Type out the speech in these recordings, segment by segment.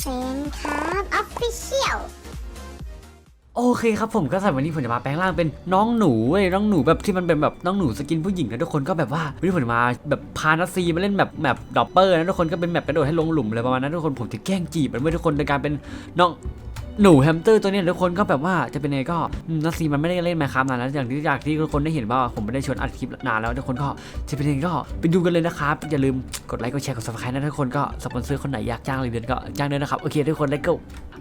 เซนครับออฟฟิเชียลโอเคครับผมก็สำหรับวันนี้ผมจะมาแปลงร่างเป็นน้องหนูเว้ยน้องหนูแบบที่มันเป็นแบบน้องหนูสกินผู้หญิงนะทุกคนก็แบบว่าวันนี้ผมมาแบบพานัสซีมาเล่นแบบแบบดอปเปอร์นะทุกคนก็เป็นแบบกระโดดให้ลงหลุมอะไรประมาณนั้นทุกคนผมจะแกล้งจีบมันเว้ยทุกคนโดยการเป็นน้อง หนูแฮมสเตอร์ตัวนี้ทุกคนก็แบบว่าจะเป็นไงก็นักซีมันไม่ได้เล่นมาครับนานแล้วอย่างที่อยากที่ทุกคนได้เห็นว่าผมไม่ได้ชวนอัดคลิปนานแล้วทุกคนก็จะเป็นยังไงก็ไปดูกันเลยนะครับอย่าลืมกดไลค์กดแชร์กดซับสไครต์นะทุกคนก็สปอนเซอร์คนไหนอยากจ้างเลยเดือนก็จ้างด้วยนะครับโอเคทุกคนแล้วก็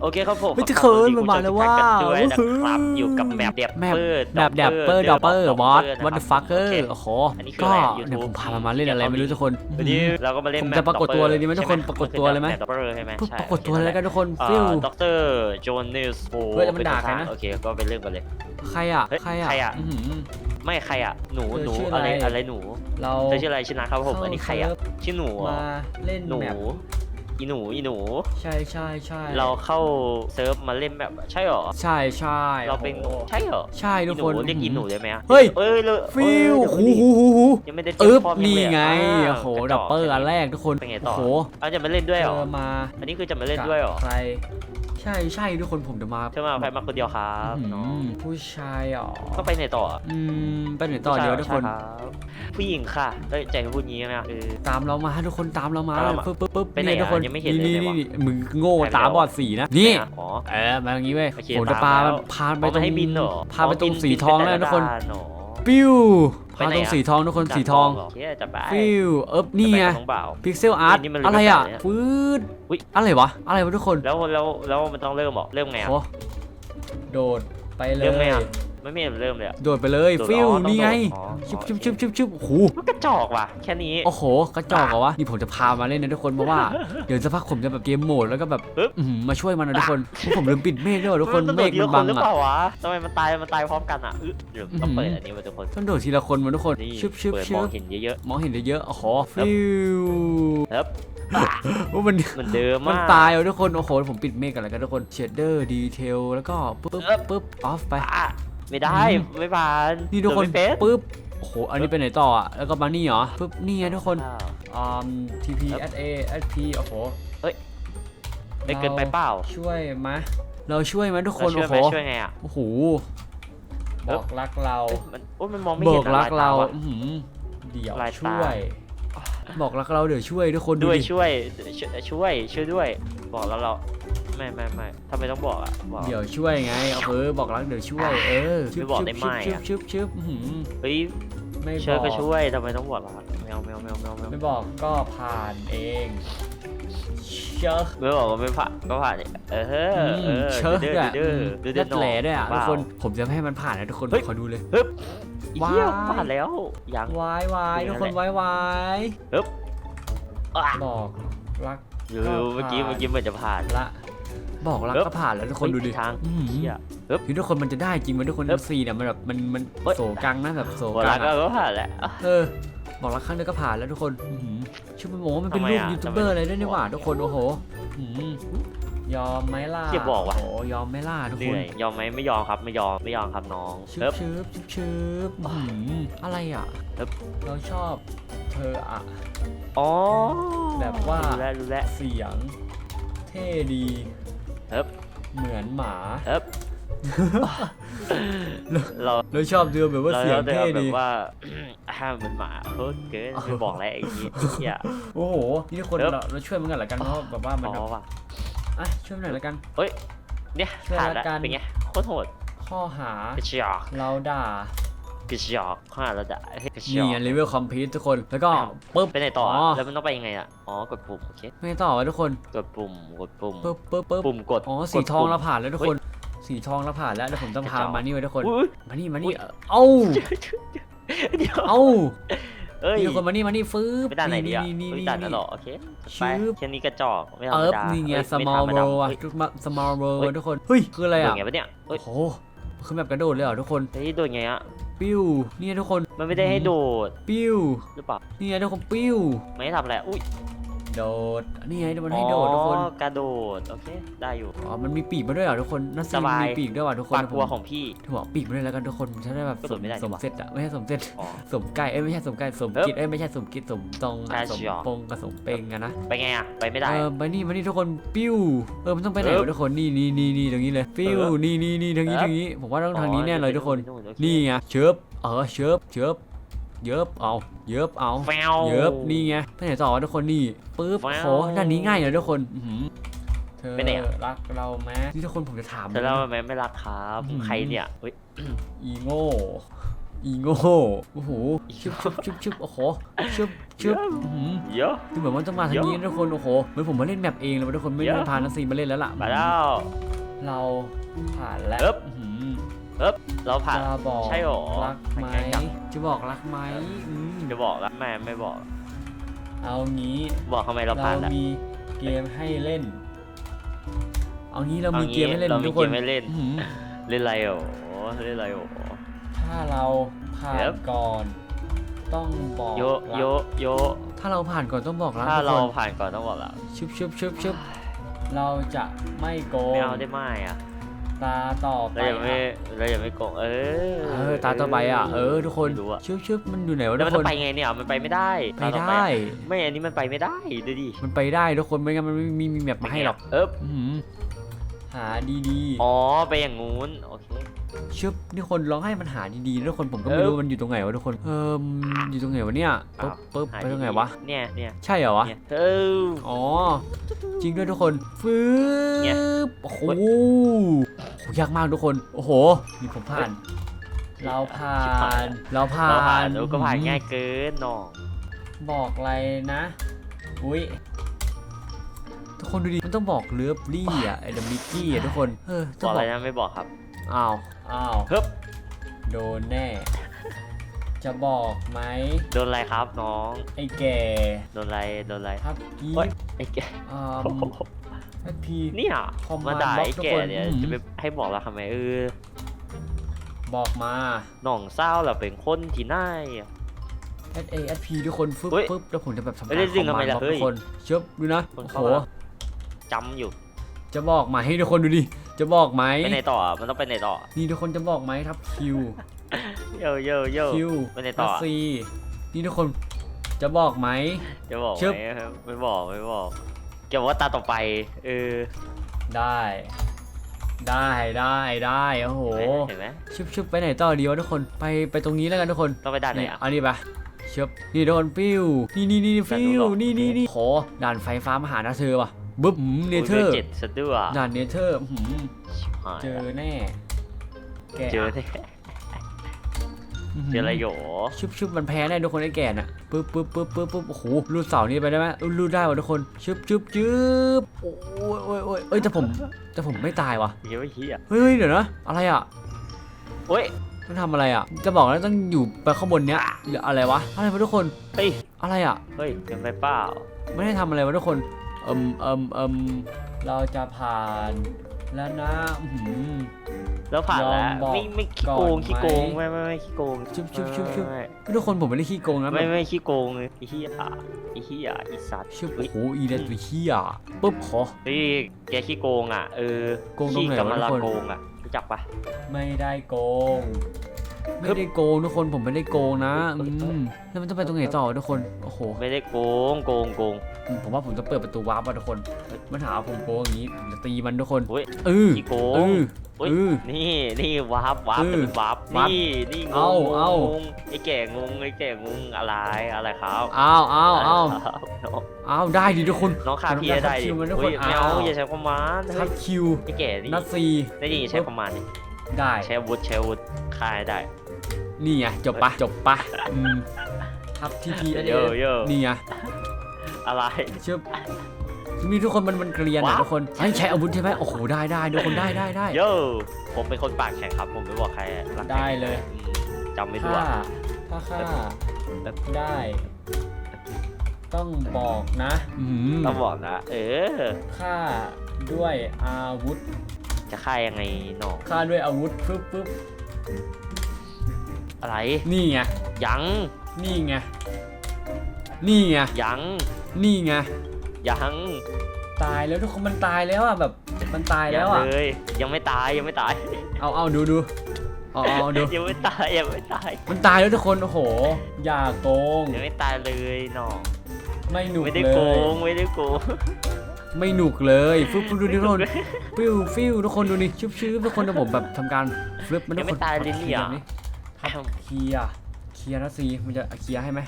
โอเคครับผมไม่ทุกคนมาแล้วว่าด้วยนะครับอยู่กับแมปเดบแมปเปอร์แบบแดปเปอร์ดอปเปอร์วอตวัตฟักเกอร์โอโอ้โหอันนี้คือก็อะไรเดี๋ยว YouTube ผมพามันมาเล่นอะไรไม่รู้ทุกคนวันนี้เราก็มาเล่นผมแมจะปรากฏตัวเลยดีไหมทุกคนใช่ปรากฏตัวเลยไหมแดปเปอร์ใช่ไหมปุ๊บใช่ปรากฏตัวเลยแล้วกันทุกคนเอ่ฟิวอด็อกเตอร์โจนิสโฟเฮ้ยแล้วมันด่าใครนะโอเคก็ไปเริ่มกันเลยใครอะเฮ้ยใครอะใครอะอื้อหือไม่ใครอะหนูเธอหนูชื่ออะไรอะไรอะไรหนูเราเธอชื่ออะไรชื่อนะครับผมเข้าอันนี้ใครอะเซิร์ฟชื่อหนูเหรอมาเล่นหนูแมป อีหนูอีหนู ใช่ใช่ใช่เราเข้าเซิร์ฟมาเล่นแบบใช่เหรอ ใช่ใช่เราเป็นโอ้โหใช่เหรอใช่ทุกคน อีหเรียกอีหนูได้ไหมอะเฮ้ย เอ้ยเลยฟิวเอ้หูยหูหูหูยังไม่ได้เตรียอึ๊มบพร้อมยังนี่เลยะไงาโอ้โหกะจดับเปอร์อันแรกทุกคนเป็นไงโอ้ต่อโหเอาจะมาเล่นด้วยเหรอเธอมาอันนี้คือจะมาเล่นด้วยเหรอใคร ใช่ใช่ทุกคนผมจะมาเธอมาใครมาคนเดียวครับอื้อน้อหืงอผู้ชายอ๋อก็ไปไหนต่ออืมไปไหนต่อเดียวทุกคนใช่รับผู้หญิงค่ะเอ้ยใจพูดงี้ไหมอะเออ ตามเรามาทุกคนตามเรามาตามเรามา ปึ๊บปึ๊บปึ๊บไปไหนทุกคนอะยังไม่เห็นเลยนี่เนี่ยวะ นี่มึงโง่ไปแล้วตาบอดสีนะ นี่ไหอะอ๋อ เออมาอย่างงี้เว้ยโอเคผมจะตามพาแล้ว พาไปเอาตรงมาให้บินเหรอพาไปตรงบิสีทองแล้วบิทุกคนแต่ละด้าเหรอปิ้วไปพาไหนตรงอะสีทองทุกคนสีทองเหรโอเคจะไปปิ้วเอ๊บนี่ไงจะปของเปล่าพิกเซลอาร์ตนี่มันอะไรอะเรื่องอะไรเนี่ยฟืดอุ๊ย อะไรวะอะไรวะทุกคนแล้วแล้วแล้วมันต้องเริ่มเหรอเริ่มไงอะโอ้โดดไปเลเริ่มไงยอะ ไม่มีเริ่มเลยอะ โดดไปเลยโดดฟิวอ๋อต้องนี่ไงโดดอ๋อชุบโอชุบเคชุบชุบชุบโอ้โหมันกระจอกว่ะแค่นี้ โอ้โหกระจอกเหรอวะนี่ผมจะพามาเล่นนะทุกคนเพราะว่า เดี๋ยวสักพักผมจะแบบเกมโหมดแล้วก็แบบปึ๊บอื้อหือมาช่วยมันนะทุกคนเพราะผมลืมปิดเมฆด้วยว่ะทุกคนมันเมโดดฆทีมัละนคบันงหรืออะเปล่าวะทำไมมันตายมันตายพร้อมกันอะอึ๊ะเดี๋ยวต้องอื้อหือเปิดอันนี้มาทุกคนต้องโดดทีละคนมาทุกคนนี่ชึบชึบเปิดชึมองบเห็นเยอะมองเห็นได้เยอะอ๋อฟิวๆครับว่ามัน เหมือนเดิมมันมากตายอะทุกคน โอ้โห ผมปิดเมฆกันแล้วกันทุกคนเชดเดอร์ดีเทลแล้วก็ ปึ๊บปึ๊บปึ๊บออฟไป อะ ไม่ได้อืมไม่ผ่านนี่ทุกคนโดไม่เป็นปึ๊บโอ้โหอันนี้ไปไหนต่ออะแล้วก็มานี่เหรอปึ๊บนี่ไงทุกคนอ้าวอืม TP ครับ at A at P โอ้โหไม่เกินไปเปล่า ช่วยไหมเราช่วยไหมทุกคนเราช่วยโอ้ไหโหมช่วยไงอะ โอ้โหครับบอกรักเราเอ้ยมันโอ้ยมันมองไม่บเห็อนกอะรักเรา ลยตวะ อื้อหือเดี๋ยวลายตา ช่วย บอกรักเราเดี๋ยวช่วยทุกคนดูด้วยดิช่วยช่วยช่วยช่วยด้วย บอกแล้วเรา ไม่ไม่ไม่ทำไมต้องบอกอะบอก เดี๋ยวช่วยไงเอาเออบอกรักเดี๋ยวช่วยเออไม่บอกได้ไหมชึบอะ ชึบชึบอื้อหือเฮ้ยไม่บช่วยอกก็ช่วยทำไมต้องบอกล่ะแมวแมวแมวแมวแมวไม่บอกก็ผ่านเองเชอะ ไม่บอกว่าไม่ผ่านก็ผ่านเนี่ยเออเออเออเชอะเดือด้วยดเดือดเดือดเดือนัดดแหล่ด้วยอะเปทุกล่าคน ผมจะไม่ให้มันผ่านนะทุกคน เฮ้ย ขอดูเลยอีเหี้ยว้าย ผ่านแล้วยัง วายวายทุกคนวายวายอะบอกรัก อยู่ก็เมื่อกี้ผ่านเมื่อกี้เหมือนจะผ่าน ละ บอกรักเอิบก็ผ่านแล้วทุกคนดูดิทางอื้อหือเหี้ยคือทุกคนมันจะได้จริงไหมทุกคนเอิบซีเนี่ยมันแบบมันมันเฮ้ยโศกังนะแบบโศหัวกัรังกอะก็ผ่านแหละอะเออบอกรักครั้งเดียวก็ผ่านแล้วทุกคนอื้อหือชื่อมันบอกว่ามันเป็นทำไมรูปอะยูทูบเบอร์ทำไมอะไรด้วยนี่หว่าทุกคนโอ้โหอื้อหือยอมไหมล่ะเหี้ยบอกว่ะ โอ้โหยอมไหมล่ะทุกเหคนนื่อยยอมไหมไม่ยอมครับไม่ยอมไม่ยอมครับน้องชืเอิบบ ชืบชืบชืบอื้อหืออะไรอะเอิบเราชอบเธออะอ๋อแบบว่า รู้แล้วรู้แล้วเสียง เท่ดีเอิบเหมือนหมาเอิบเราเราชอบเธอแบบว่าเราเสียงเราเท่แบดีบว่า ห้ามเป็นหมาเพิ่เกินไม่บอกแล้วไอ้นี้เหี้ยโอ้โหนี่ทุกคนเอิบเราเราช่วยมันกันละกันเพราะแบบว่ามันอ๋แบบอว่ะอะช่วยมันหน่อยละกันเนี่ยช่วยผ่านละแล้วกันเป็นไงโคตรโหดข้อหากระจอกเราด่า กระจอกข้าเราด่าเฮ้ยกระจนี่อกไงเลเวลคอมพิวทุกคนแล้วก็ปึ๊บไปไหนต่ออะอ๋อแล้วมันต้องไปยังไงอะอ๋อกดปุ่มโอเคไม่ต่อวะทุกคนกดปุ่มกดปุ่มปึ๊บปึ๊บปึ๊บปุ่มกดอ๋อกดสีทองปุ่มเราผ่านแล้วทุกคน สีทองเราผ่านแล้วแล้วผมต้องพากระจอกมานี่ไว้ทุกคนอุ๊ยมานี่มาอุ๊นี่ยเอ้าเดี๋ยวเอ้าเอ้ย นี่ทุกคนมานี่มานี่ฟื้บไม่ด่านไหนดีอะนี่นี่เฮ้ยนี่ด่านนั้นเหรอโอเคไปชืบแค่นี้กระจอกไม่ธรรเอิมบดานี่ไงเอ้ย small ไม่ธรรม world ดาอะเฮ้ย ทุกมา small world เฮ้ย ทุกคนเฮ้ยคืออะไรโดอะนไงวะเนี่ยเฮ้โอ้ยโหคือแบบกระโดดเลยเหรอทุกคน เฮ้ยโดนไงอะ ปิ้วนี่ทุกคนมันไม่ได้ให้โดดปิ้วหรือเปล่านี่ทุกคนปิ้วไม่ให้ทำอะไรอุ้ย โดโดดนี่ไงมันให้โดดทุกคนอ๋อกระโดดโอเคได้อยู่อ๋อมันมีปีกมาด้วยเหรอทุกคนน่าสบายมีปีกด้วยว่ะทุกคนปากกลัวผมของพี่ถือว่าปีกมาด้วยแล้วกันทุกคนผมจะได้แบบกระสโดมดไม่ได้สมดีกว่าเสร็จอะไม่ใช่สมเสร็จอ๋อสมไก่เอ้ยไม่ใช่สมไก่สมเอิบกิจเอ้ยไม่ใช่สมกิจสมตรงอะใช่สมเชียวปงกับสมเปงอะนะไปไงอะไปไม่ได้เออไปนี่มานี่ทุกคนปิ้วเออมันต้องไปไหนเอิบวะทุกคนนี่นี่นี่นี่ตรงนี้เลยปิ้วเอิบนี่นี่นี่ทางนี้เอิบทางนี้ผมว่าต้องทางนี้แน่เลยทุกคนโอเคนี่ไงเชิบเออเชิบเชิบ เยิบเอา เยิบเอาแฟวเยิบนี่ไงไปไหนต่อวะทุกคนนี่ปึ๊บว้าวโหด้านนี้ง่ายเลยทุกคนอื้อหือเธอไปไหนอะรักเราไหมนี่ทุกคนผมจะถามแต่แล้วมันไม่รักครับอืมใครเนี่ยเฮ้ยอีโง่อีโง่โอ้โหชุบชุบชุบชุบโอ้โหชุบชุบอื้อหือเยอะดูเหมือนว่าจะมาทางนี้นะทุกคนโอ้โหเหมือนผมมาเล่นแมปเองเลยว่ะทุกคนไม่เยอะได้พานัสซีมาเล่นแล้วล่ะมาแล้วเราผ่านแล้ว เอิบอื้อหือเราผ่าน จะบอกใช่หรอรักไหมแข่งกันจะบอกรักไหมอืมจะบอกแล้วแม่ไม่บอก เอางี้ บอกทำไมเราผ่านแล้ว มีเกมให้เล่น เอางี้เรามีอาเกมให้เล่นเรามีทุกเกคนมให้เล่น อื้อหือเล่นอะไรโอ้เล่นอะไรโอ้ ถ้าเราผ่าเดี๋นยว ก่อน ต้องบอกโยรักโยโยถ้าเราผ่านก่อนต้องบอกรักถ้าทุกเราคนผ่านก่อนต้องบอกแล้วชุบชุบชุบชุบเราจะไม่โกงไม่เอาได้ไหมอะ ตาต่อไปเราอย่าไม่อะเราอย่าไม่โกงเออเออตาต่อไปอะเออทุกคนไม่รู้อะชุบชุบมันอยู่ไหนวะแล้ทุวกมันคจะนไปไงเนี่ยมันไปไม่ได้ไปตาต่อได้ไม่อันนี้มันไปไม่ได้ดูดิมันไปได้ทุกคนไม่งั้นมันไม่มีมีแมปมาให้หรอกเอ๊บอื้อหือหาดีอ๋อไปอย่างงู้นโอเคๆ ชุบนี่คนลองให้มันหาดีๆนะทุกคนผมก็ไม่เอิบรู้มันอยู่ตรงไหนวะทุกคน เอออยู่ตรงไหนวะเนี่ยปึ๊บปึ๊บหาไปตรงไหนดีๆวะ เนี่ยเนี่ยใช่เหรอวะเนี่ยเอออ๋อ จริงด้วยทุกคนฟืบเนี่ยโอ้โหเฮ้ยโอ้โหยากมากทุกคน โอ้โห นี่ผมผ่าน เราผ่าชิบหายนแล้วเราผ่าเราผ่านนเราก็ผ่านง่ายเกินน้อง บอกอะไรนะ อุ้ยทุกคนดูดิ มันต้องบอกเลิฟลี่อะไอ้ดัมบิกกี้อะทุกคน เออบต้อองกบอะอกไรนะไม่บอกครับ อ้าว อ้าวเฮ้บโดนแน่ จะบอกไหมโดนอะไรครับน้อง ไอ้แก่โดนอะไรโดนอะไรทับกี้เฮ้ยไอ้แกอ่าไอ้พี เนี่ยคอมมานด์มาด่าบล็อกไอ้ทุกแก่คนเนี่ยอืม จะไปให้บอกเราทำไมเออบอกมาน้องเศร้าเราเป็นคนที่น่ายอะ S A S P ทุกคนฟึบเฮ้ยฟึบแล้วผมจะแบบทำไม่ได้ดึงทำไมล่ะคอเฮ้มยมานด์บล็อกทุกคนเชิบดูนะ คนโอ้โหเข้ามา จำอยู่ จะบอกไหมทุกคนดูดิ จะบอกไหมไปไหนต่ออะมันต้องไปไหนต่อนี่ทุกคนจะบอกไหมทับคิวโยโยโยคิวไปไหนต่อทับซีนี่ทุกคนจะบอกไหม จะบอกชึบ ไหมไม่บอกไม่บอกเกี่ยวว่าตาต่อไปเออได้ ได้ได้ได้โอ้โหเห็นไหมชุบชุบไปไหนต่อดีวะทุกคนไปไปตรงนี้แล้วกันทุกคนต้องไปด่านไหนนี่อะ เอานี่ไปชึบนี่ทุกคนฟิวนี่นี่นี่ด่านฟินู้นเหรวอนี่นี่นี่โหด่านไฟฟ้ามาหานะเธอว่ะ บึ้บเนเธอร์โยเจ็ดสะด้วยด่านเนเธอร์หืมชิบหายเจอละแน่แกเจอเนี่ยหืเจออะไรโหยชุบชุบมันแพ้แน่ทุกคนไอ้แก่น่ะปึ๊บปึ๊บปึ๊บปึ๊บปึ๊บโอ้โหรูดเสานี้ไปได้ไหมรูดได้ว่ะทุกคนชุบชุบชุบโอ้ยโอ้ยโอ้ยเอ้ยแต่ผมแต่ผมไม่ตายว่ะเฮียเฮียเฮ้ยเฮ้ยเดี๋ยวนะอะไรอะโอ้ยมันทำอะไรอะ จะบอกแล้วต้องอยู่ไปข้างบนเนี้ยหรืออะไรวะอะไรวะทุกคนเฮ้ยอะไรอะเฮ้ยเป็นไปเปล่าไม่ได้ทำอะไรวะทุกคน เอิมเอิมเอิมเราจะผ่านแล้วนะอื้อหือ แล้วผ่านแล้วยอมบอกไม่ไม่ขี้โกงก่อนขี้โกงไหมไม่ไม่ไม่ขี้โกงชุบชุบชุบชุบ ไม่ทุกคนผมไม่ได้ขี้โกงนะไม่แบบไม่ขี้โกงเลยไอ้เฮียไอ้เฮียไอ้สัตว์ชุบเฮ้โอ้ยโหอีเดนตัวเฮียปุ๊บขอ เฮ้ยแกขี้โกงอะเออโกงตรงไหนขี้กับวะมาลาทุกคน โกงอะรู้จักปะไม่ได้โกงครั ไม่บได้โกงทุกคนผมไม่ได้โกงนะอืมแล้วมันต้องไปตรงไหนต่อทุกคนโอ้โหไม่ได้โกงโกงโกงผมว่าผมจะเปิดประตูวาร์ปอะทุกคน มันหาว่าผมโกงอย่างนี้ผมจะตีมันทุกคนเฮ้ยเออขี้โกเองอเฮ้ยเออนี่นี่วาร์ปวาร์ปเออเป็นวาร์ปวาร์ปนี่นี่งเอางเอางงไอ้แก่งงไอ้แก่งงอะไรอะไรครับอ้าวอ้าวอ้าวะไรครับน้องอ้าวได้ดิทุกคนน้องคาพี่ให้ได้ดิคิวมันทุกคนเฮ้ยไม่เอาอ้าวอย่าใช้ความมันทัเฮ้บยคิวไอ้แก่นี่นัดซีได้ยินใช้ความมันดิ ได้ใช้อาวุธใช้อาวุธฆ่าให้ได้ นี่ไงจบปะจบปะอืมทับทีพีเยอะเยอะนี่ไงอะไรชึบมีทุกคนมันมันเกลียนอะว้าวทุกคนเฮ้ยใช้อาวุธใช่ไหมโอ้โหได้ได้ทุกคนได้ได้ได้โยผมเป็นคนปากแข็งครับ ผมไม่บอกใครรักใครได้เลยอืมจำไม่ด้ถ้าวยถ้าข้าแบบได้ ต้องบอกนะอืมต้องบอกนะ เออฆ่าด้วยอาวุธ จะฆ่ายังไงน้องฆ่าด้วยอาวุธปึ๊บปึ๊บอะไร นี่ไง ยัง นี่ไง นี่ไง ยัง นี่ไง ยัง ตายแล้วทุกคนมันตายแล้วอะแบบ มันตายยัแล้วงอะเลยยังไม่ตายยังไม่ตาย เอาเอาดูดูเอาเอาดูยังไม่ตายยังไม่ตาย มันตายแล้วทุกคนโอ้โห อย่าโกงยังไม่ตายเลยน้องไม่หนุกไม่ได้เลโกยงไม่ได้โกง ไม่หนุกเลยฟึบฟึบดูดิทุกคนฟิวฟิวทุกคนดูนี่ชุบชื้ทุกคนนะผมแบบทำการฟลิปมันทุยักงคไม่นตายเลยเนี่ยถ้าทำเคลียร์เคลียร์นะซีมันจะเคลียร์ให้ไหม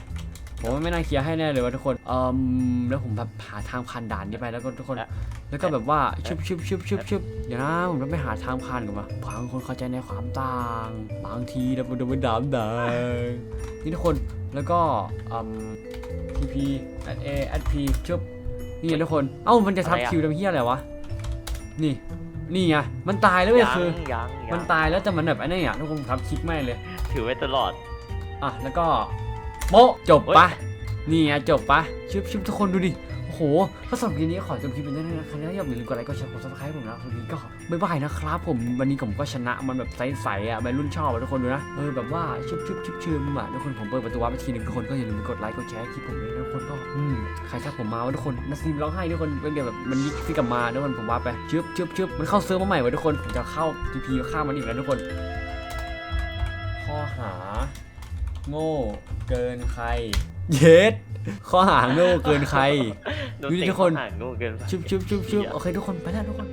ผมว่าไม่น่าเคลียร์ให้แน่เลยว่ะทุกคนเอ่มแล้วผมแบบหาทางผ่านด่านนี้ไปแล้วก็ทุกคน แล้วก็แบบว่าชุบชุบชุบชุบชุบเดี๋ยวนะผมต้องไปหาทางผ่านก่อนมาบางคนเข้าใจในความต่าง บางทีเราดูเป็นดามดังนี่ทุกคน แล้วก็อืม tp at a at p ชุบ นี่ไงทุกคน เอ้ามันจะทับอะไรอะคิวทำเฮียอะไรวะ นี่ นี่ไง มันตายแล้วเว้ยยังคือ ยังยัมันงตายแล้วแต่มันแบบไอ้นี่อะทุกคนทับคลิกไม่เลย ถือไว้ตลอด อะ แล้วก็โป๊ะจบเฮ้ยปะนี่ไงจบปะชุบชุบทุกคนดูดิโอ้โห ถ้าสำหรับคลิปนี้ขอจบคลิปเป็นเท่านี้นะครับแล้วอย่าลืมกดไลค์กดแชร์กดซับสไครต์ผมนะวันนี้ก็บ๊ายบายนะครับผมวันนี้ผมก็ชนะมันแบบใสๆอะวัยรุ่นชอบอะทุกคนดูนะเออแบบว่าชุบชุบชุบชืมอะทุกคนผมเปิดประตูวับไปทีหนึงทุกคนก็อย่าลืมกดไลค์กดแชร์คลิปผมด้วยนะทุกคนก็อืมใครทักผมมาว่าทุกคนนัสซีมร้องไห้ทุกคนเป็นแบบมันยิกขึ้นกลับมาทุกคนผมว่าไปชึบชึบชึบมันเข้าเซิร์ฟมาใหม่ไว้ทุกคนผมจะเข้าทีพีข้ามมันอีกแล้วทุกคนข้อหา โง่เกินใคร เย็ดข้อหาโง่เกินใครโดนดูดิเตะทุกคนเข้าหางงูเกินไป ชุบชุบชุบชุบโอเคทุกคนไปแล้วทุกคน